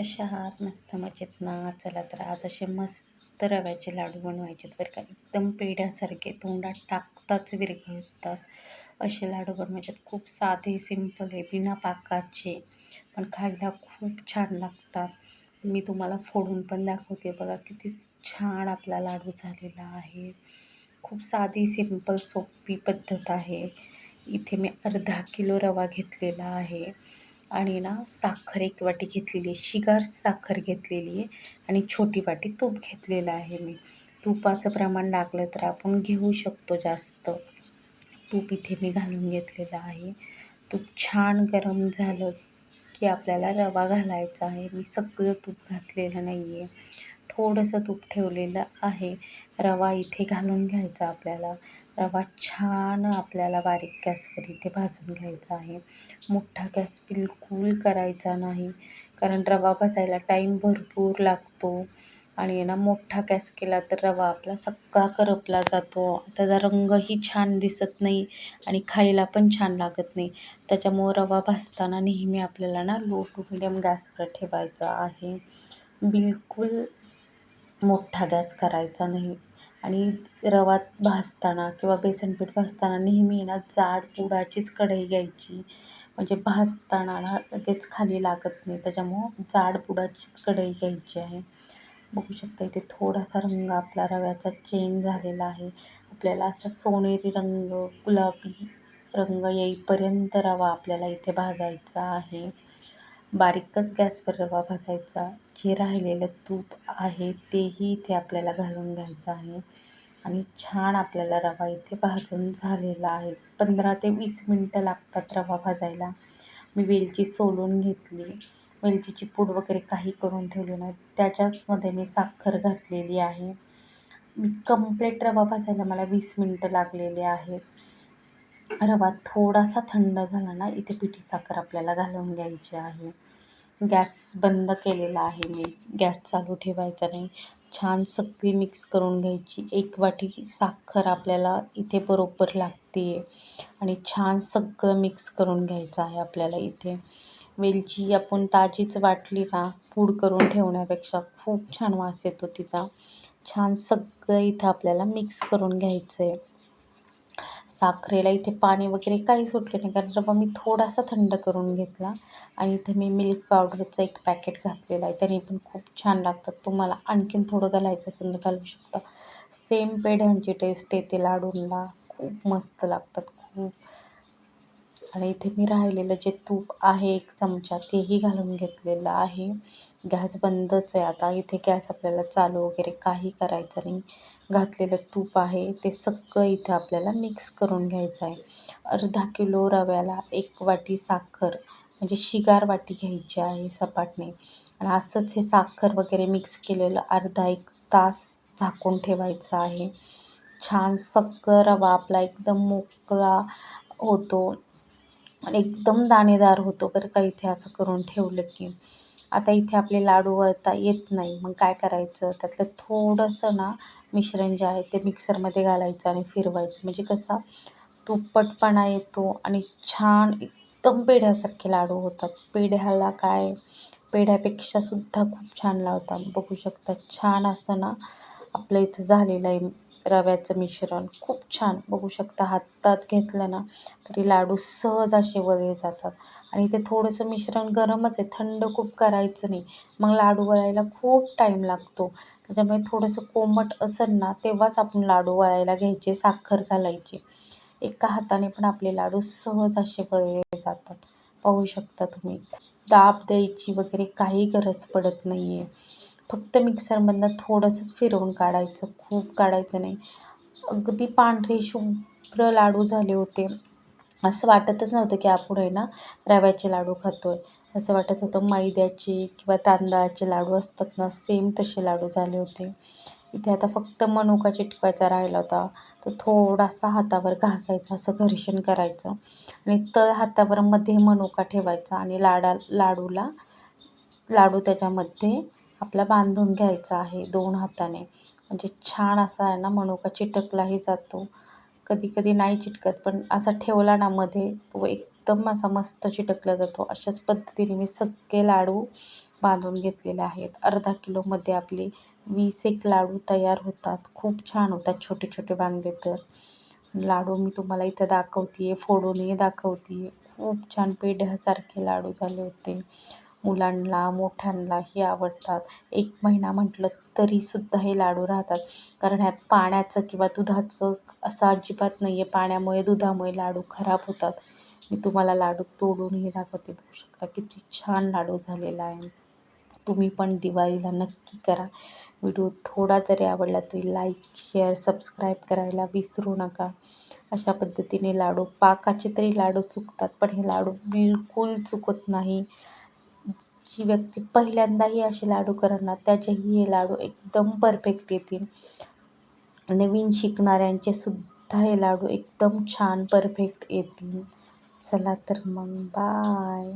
कशा आहात? मस्त मजेत ना? चला तर आज असे मस्त रव्याचे लाडू बनवायचे आहेत बरं का. एकदम पेढ्यासारखे तोंडात टाकताच विरघळतात. असे लाडू बनवायचे आहेत खूप साधे सिंपल आहे. बिना पाकाचे. पण खायला खूप छान लागतात. मी तुम्हाला फोडून पण दाखवते. बघा किती छान आपला लाडू झालेला आहे. खूप साधी सिंपल सोपी पद्धत आहे. इथे मी अर्धा किलो रवा घेतलेला आहे. आणि ना साखर एक वाटी घेतलेली आहे. शिगार साखर घेतलेली आहे आणि छोटी वाटी तूप घेतलेलं आहे मी. तुपाचं प्रमाण लागलं तर आपण घेऊ शकतो जास्त. तूप इथे मी घालून घेतलेलं आहे. तूप छान गरम झालं की आपल्याला रवा घालायचा आहे. मी सगळं तूप घातलेलं नाही आहे थोडंसं तूप ठेवलेलं आहे. रवा इथे घालून घ्यायचा आपल्याला. रवा छान आपल्याला बारीक गॅसवर इथे भाजून घ्यायचा आहे. मोठा गॅस बिलकुल करायचा नाही. कारण रवा भाजायला टाईम भरपूर लागतो. आणि ना मोठा गॅस केला तर रवा आपला सगळा करपला जातो. त्याचा रंगही छान दिसत नाही आणि खायला पण छान लागत नाही. त्याच्यामुळं रवा भाजताना नेहमी आपल्याला ना लो टू मिडियम गॅसवर ठेवायचा आहे. बिलकुल मोठा गॅस करायचा नाही. आणि रवा भाजताना किंवा बेसनपीठ भाजताना नेहमी ना जाड पुडाचीच कढई घ्यायची. म्हणजे भाजताना ना लगेच खाली लागत नाही. त्याच्यामुळं जाड पुडाचीच कढई घ्यायची आहे. बघू शकता इथे थोडासा रंग आपला रव्याचा चेंज झालेला आहे. आपल्याला असा सोनेरी रंग गुलाबी रंग येईपर्यंत रवा आपल्याला इथे भाजायचा आहे. बारीकच गॅसवर रवा भाजायचा. जे राहिलेलं तूप आहे तेही इथे आपल्याला घालून घ्यायचं आहे. आणि छान आपल्याला रवा इथे भाजून झालेला आहे. पंधरा ते वीस मिनटं लागतात रवा भाजायला. मी वेलची सोलून घेतली. वेलचीची पूड वगैरे काही करून ठेवली नाही. त्याच्याचमध्ये मी साखर घातलेली आहे. मी कंप्लीट रवा भाजायला मला वीस मिनटं लागलेले आहेत. रवा थोडासा थंड झाला ना इथे पिठी साखर आपल्याला घालून घ्यायची आहे. गॅस बंद केलेला आहे मी. गॅस चालू ठेवायचा नाही. छान सगळी मिक्स करून घ्यायची. एक वाटी साखर आपल्याला इथे बरोबर लागते आणि छान सगळं मिक्स करून घ्यायचं आहे आपल्याला इथे. वेलची आपण ताजीच वाटली ना पूड करून ठेवण्यापेक्षा खूप छान वास येतो तिचा. छान सगळं इथं आपल्याला मिक्स करून घ्यायचं आहे साखरेला इथे पाणी वगैरे काही सुटले नाही. कारण रवा मी थोडासा थंड करून घेतला आणि इथे मी मिल्क पावडरचं एक पॅकेट घातलेलं आहे. त्याने पण खूप छान लागतात. तुम्हाला आणखीन थोडं घालायचं असेल तर घालू शकता. सेम पेढ्यांची टेस्ट येते लाडूंना खूप मस्त लागतात. खूप आणि इथे मी राहिलेलं जे तूप आहे एक चमचा तेही घालून घेतलेलं आहे. गॅस बंदच आहे आता. इथे गॅस आपल्याला चालू वगैरे काही करायचं नाही. घातलेलं तूप आहे. ते सगळं इथे आपल्याला मिक्स करून घ्यायचं आहे. अर्धा किलो रव्याला एक वाटी साखर म्हणजे शिगार वाटी घ्यायची आहे सपाटने आणि असंच हे साखर वगैरे मिक्स केलेलं अर्धा एक तास झाकून ठेवायचं आहे. छान सगळं रवा आपला एकदम मोकळा होतो. एकदम दाणेदार होतो बरं का इथे असं करून ठेवलं की. आता इथे आपले लाडू वळता येत नाही मग काय करायचं? त्यातलं थोडंसं ना मिश्रण जे आहे ते मिक्सरमध्ये घालायचं आणि फिरवायचं. म्हणजे कसा तुपटपणा येतो आणि छान एकदम पेढ्यासारखे लाडू होतात. पेढ्याला काय? पेढ्यापेक्षा सुद्धा खूप छान लावतात. बघू शकता छान असं ना आपलं इथं झालेलं आहे. रव्याचं मिश्रण. खूप छान. बघू शकता हातात घेतलं ना तरी लाडू सहज असे वळले जातात. आणि ते थोडंसं मिश्रण गरमच आहे. थंड खूप करायचं नाही. मग लाडू वळायला खूप टाईम लागतो. त्याच्यामुळे थोडंसं कोमट असेल ना तेव्हाच आपण लाडू वळायला घ्यायचे साखर घालायची. एका हाताने पण आपले लाडू सहज असे वळले जातात. पाहू शकता तुम्ही. दाब द्यायची वगैरे काही गरज पडत नाही आहे फक्त मिक्सरमधनं थोडंसंच फिरवून काढायचं खूप काढायचं नाही. अगदी पांढरे शुभ्र लाडू झाले होते. असं वाटतच नव्हतं की आपण आहे ना रव्याचे लाडू खातो आहे असं वाटत होतं मैद्याचे किंवा तांदळाचे लाडू असतात ना सेम तसे लाडू झाले होते. इथे आता फक्त मनुका चिटकवायचा राहिला होता. तर थोडासा हातावर घासायचा असं घर्षण करायचं. आणि तळ हातावर मध्ये मनुका ठेवायचा आणि लाडा लाडूला लाडू त्याच्यामध्ये आपला बांधून घ्यायचा आहे दोन हाताने. म्हणजे छान असा आहे ना मनुका चिटकलाही जातो. कधी कधी नाही चिटकत पण असा ठेवला ना मध्ये तो एकदम असा मस्त चिटकला जातो. अशाच पद्धतीने मी सगळे लाडू बांधून घेतलेले आहेत. अर्धा किलोमध्ये आपले वीस एक लाडू तयार होतात. खूप छान होतात छोटे छोटे बांधले तर. लाडू मी तुम्हाला इथं दाखवते आहे फोडूनही दाखवते खूप छान पेढ्यासारखे लाडू झाले होते. मुलांना मोठ्यांना ही आवडतात. एक महिना म्हटलं तरीसुद्धा हे लाडू राहतात. कारण ह्यात पाण्याचं किंवा दुधाचं असं अजिबात नाही आहे पाण्यामुळे दुधामुळे लाडू खराब होतात. मी तुम्हाला लाडू तोडूनही दाखवते. बघू शकता किती छान लाडू झालेला आहे. तुम्ही पण दिवाळीला नक्की करा. व्हिडिओ थोडा जरी आवडला तरी लाईक शेअर सबस्क्राईब करायला विसरू नका. अशा पद्धतीने लाडू पाकाचे तरी लाडू चुकतात पण हे लाडू बिलकुल चुकत नाही. जी व्यक्ती पहिल्यांदाही असे लाडू करणार त्याचेही हे लाडू एकदम परफेक्ट येतील. नवीन शिकणाऱ्यांचे सुद्धा हे लाडू एकदम छान परफेक्ट येतील. चला तर मग बाय